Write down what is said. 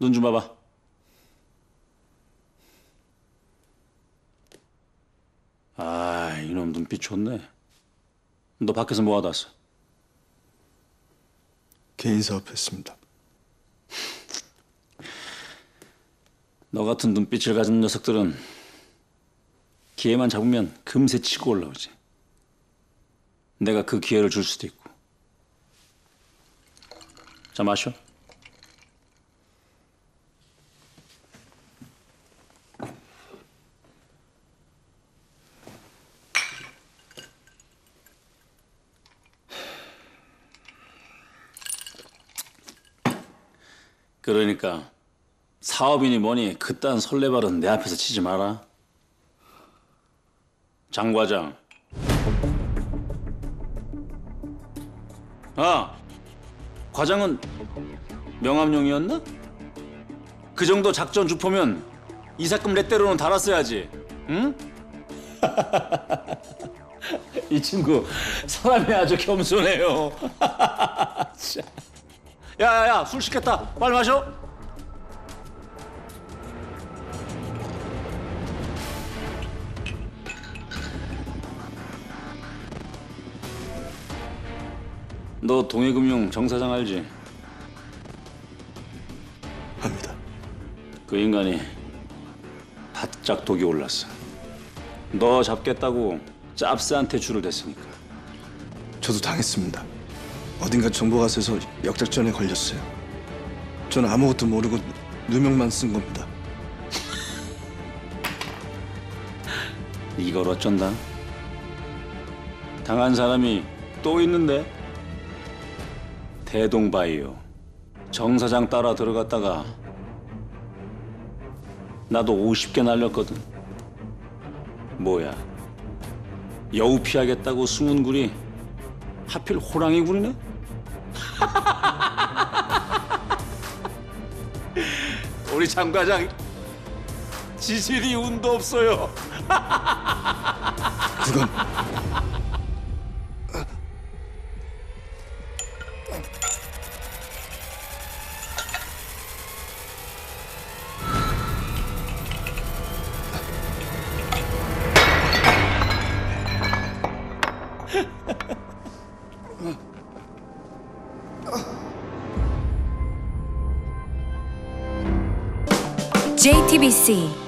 눈 좀 봐봐. 아, 이놈 눈빛 좋네. 너 밖에서 뭐 하다 왔어? 개인 사업했습니다. 너 같은 눈빛을 가진 녀석들은 기회만 잡으면 금세 치고 올라오지. 내가 그 기회를 줄 수도 있고. 자, 마셔. 그러니까 사업이니 뭐니 그딴 설레발은 내 앞에서 치지 마라. 장 과장. 아, 과장은 명함용이었나? 그 정도 작전 주포면 이사금 렛대로는 달았어야지. 응? 이 친구 사람이 아주 겸손해요. 참. 야야야 술 시켰다. 빨리 마셔. 너 동해금융 정 사장 알지? 합니다. 그 인간이 바짝 독이 올랐어. 너 잡겠다고 짭스한테 줄을 댔으니까. 저도 당했습니다. 어딘가 정보가 새서 역작전에 걸렸어요. 저는 아무것도 모르고 누명만 쓴 겁니다. 이걸 어쩐다? 당한 사람이 또 있는데? 대동바이오 정 사장 따라 들어갔다가 나도 50개 날렸거든. 뭐야? 여우 피하겠다고 숨은 굴이 하필 호랑이 굴이네? 우리 장 과장 지질이 운도 없어요. 그건 JTBC